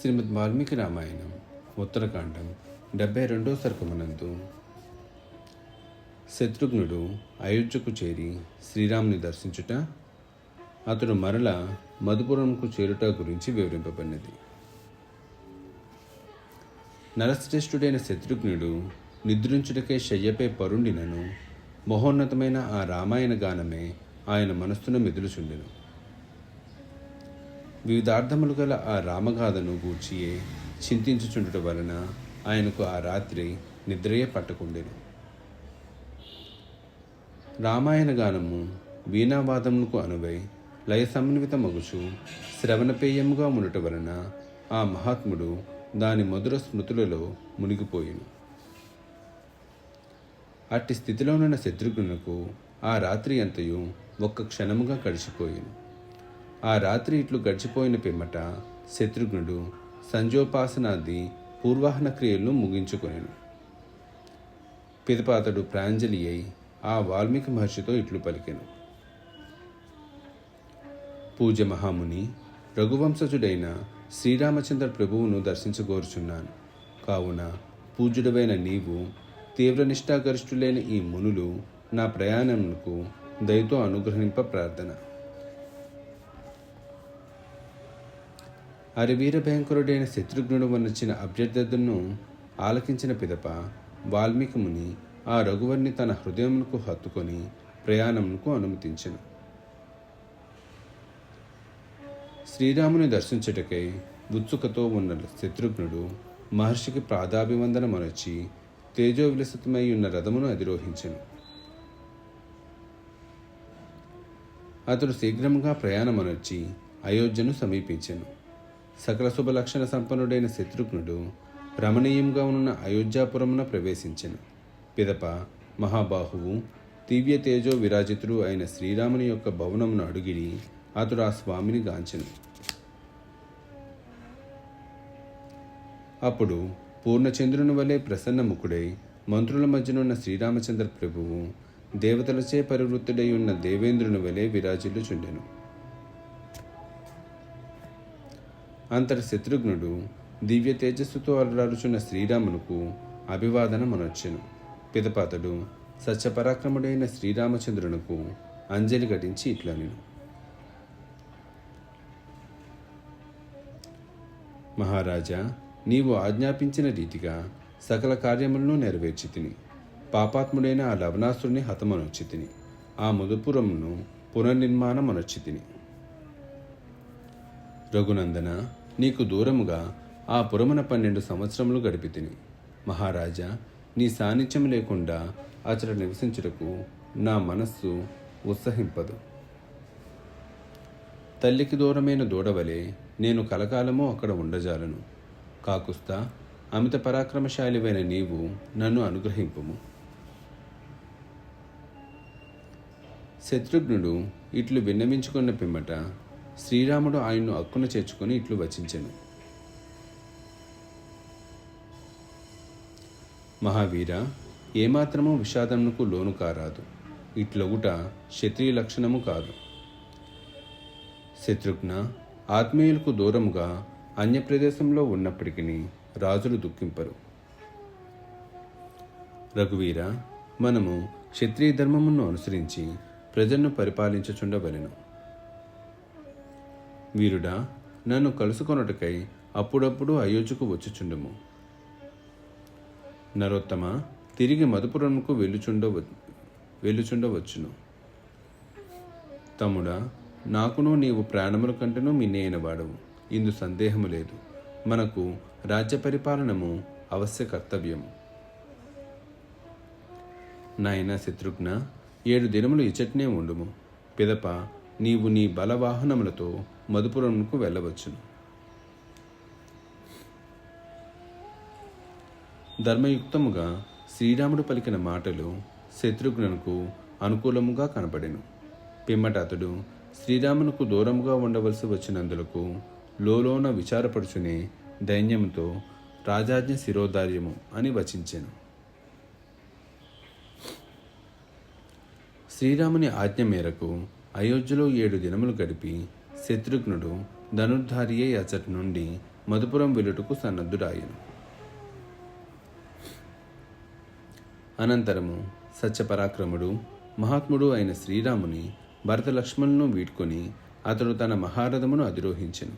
శ్రీమద్ వాల్మీకి రామాయణం ఉత్తరకాండం డెబ్బై రెండో సర్గమనందు శత్రుఘ్నుడు అయోధ్యకు చేరి శ్రీరాముని దర్శించుట అతడు మరల మధుపురంకు చేరుట గురించి వివరింపబడినది. నరశ్రేష్ఠుడైన శత్రుఘ్నుడు నిద్రించుటకే శయ్యపై పరుండినను మహోన్నతమైన ఆ రామాయణ గానమే ఆయన మనస్సును మెదులుచుండెను. వివిధార్థములు గల ఆ రామగాథను గూర్చియే చింతించుచుండుట వలన ఆయనకు ఆ రాత్రి నిద్రయే పట్టకుండెను. రామాయణ గానము వీణావాదమునకు అనువై లయ సమన్విత మగుచు శ్రవణపేయముగా ఉండుట వలన ఆ మహాత్ముడు దాని మధుర స్మృతులలో మునిగిపోయిను. అట్టి స్థితిలోనున్న శత్రుఘ్నునకు ఆ రాత్రి అంతయు ఒక్క క్షణముగా గడిచిపోయింది ఆ రాత్రి ఇట్లు గడిచిపోయిన పిమ్మట శత్రుఘ్నుడు సంజోపాసనాది పూర్వాహన క్రియలను ముగించుకొనెను. పిదపాతడు ప్రాంజలి అయి ఆ వాల్మీకి మహర్షితో ఇట్లు పలికెను. పూజ మహాముని రఘువంశజుడైన శ్రీరామచంద్ర ప్రభువును దర్శించగోరుచున్నాను కావున పూజుడవైన నీవు తీవ్ర నిష్ఠాగరిష్ఠులైన ఈ మునులు నా ప్రయాణంకు దయతో అనుగ్రహింప ప్రార్థన. అరివీర భయంకరుడైన శత్రుఘ్నుడు వనొచ్చిన అభ్యర్థతను ఆలకించిన పిదప వాల్మీకి ముని ఆ రఘువర్ని తన హృదయమునకు హత్తుకొని ప్రయాణమునకు అనుమతించను. శ్రీరాముని దర్శించుటకై ఉత్సుకతో ఉన్న శత్రుఘ్నుడు మహర్షికి ప్రాదాభివందనమనొచ్చి తేజోవిలసితమై ఉన్న రథమును అధిరోహించను. అతడు శీఘ్రముగా ప్రయాణమనొచ్చి అయోధ్యను సమీపించాను. సకల శుభలక్షణ సంపన్నుడైన శత్రుఘ్నుడు రమణీయంగా ఉన్న అయోధ్యాపురమున ప్రవేశించెను. పిదప మహాబాహువు దివ్య తేజో విరాజితుడు అయిన శ్రీరాముని యొక్క భవనమును అడుగిడి అతడు ఆ స్వామిని గాంచెను. అప్పుడు పూర్ణచంద్రుని వలె ప్రసన్నముఖుడై మంత్రుల మధ్యనున్న శ్రీరామచంద్ర ప్రభువు దేవతలచే పరివృత్తుడై ఉన్న దేవేంద్రుని వలె విరాజిల్లుచుండెను. అంతటి శత్రుఘ్నుడు దివ్య తేజస్సుతో అలరారుచున్న శ్రీరామునకు అభివాదన మనొచ్చెను. పిదపాతడు సత్యపరాక్రముడైన శ్రీరామచంద్రునకు అంజలి ఘటించి ఇట్లనెను. మహారాజా నీవు ఆజ్ఞాపించిన రీతిగా సకల కార్యములను నెరవేర్చి తిని పాపాత్ముడైన ఆ లవణాసురుని హతమనొచ్చి తిని ఆ మధుపురమును పునర్నిర్మాణమనొచ్చి తిని రఘునందన నీకు దూరముగా ఆ పురమున పన్నెండు సంవత్సరములు గడిపితిని. మహారాజా నీ సాన్నిధ్యం లేకుండా అతడు నివసించుటకు నా మనస్సు ఉత్సహింపదు. తల్లికి దూరమైన దూడవలే నేను కలకాలము అక్కడ ఉండజాలను. కాకుస్తా అమిత పరాక్రమశాలివైన నీవు నన్ను అనుగ్రహింపుము. శత్రుఘ్నుడు ఇట్లు విన్నవించుకున్న పిమ్మట శ్రీరాముడు ఆయన్ను అక్కున చేర్చుకొని ఇట్లు వచించెను. మహావీర ఏమాత్రమూ విషాదమునకు లోను కారాదు. ఇట్లొగుట క్షత్రియ లక్షణము కాదు. శత్రుఘ్న ఆత్మీయులకు దూరముగా అన్య ప్రదేశంలో ఉన్నప్పటికీ రాజులు దుఃఖింపరు. రఘువీర మనము క్షత్రియ ధర్మమును అనుసరించి ప్రజలను పరిపాలించుచుండవలెను. వీరుడా నన్ను కలుసుకొనుటకై అప్పుడప్పుడు అయోధ్యకు వచ్చుచుండెము. నరోత్తమ తిరిగి మధుపురంకు వెళ్ళుచుండవ వెళ్ళుచుండవచ్చును తమ్ముడా నాకును నీవు ప్రాణముల కంటేనూ మిన్నైన వాడవు. ఇందు సందేహము లేదు. మనకు రాజ్య పరిపాలనము అవశ్య కర్తవ్యము. నాయన శత్రుఘ్న ఏడు దినములు ఇచ్చట్నే ఉండుము. పిదప నీవు నీ బలవాహనములతో మధుపురంకు వెళ్ళవచ్చును. ధర్మయుక్తముగా శ్రీరాముడు పలికిన మాటలు శత్రుఘ్నునకు అనుకూలముగా కనబడెను. పిమ్మట అతడు శ్రీరామునకు దూరముగా ఉండవలసి వచ్చినందులకు లోలోన విచారపడుచునే దైన్యంతో రాజాజ్ఞ శిరోధార్యము అని వచించెను. శ్రీరాముని ఆజ్ఞ మేరకు అయోధ్యలో ఏడు దినములు గడిపి శత్రుఘ్నుడు ధనుర్ధారియై అచటి నుండి మధుపురం వెలుటకు సన్నద్ధుడాయను. అనంతరము సత్యపరాక్రముడు మహాత్ముడు అయిన శ్రీరాముని భరత లక్ష్మణును వీడ్కొని అతడు తన మహారథమును అధిరోహించెను.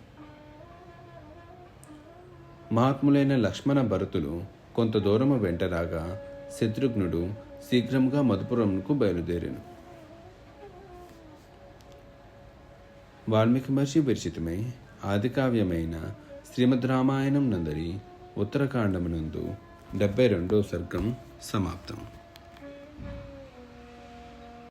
మహాత్ములైన లక్ష్మణ భరతులు కొంత దూరము వెంటరాగా శత్రుఘ్నుడు శీఘ్రంగా మధుపురంకు బయలుదేరాను. వాల్మీకి మహర్షి విరచితమై ఆదికావ్యమైన శ్రీమద్ రామాయణం నందరి ఉత్తరకాండమునందు డెబ్బై రెండో సర్గం సమాప్తం.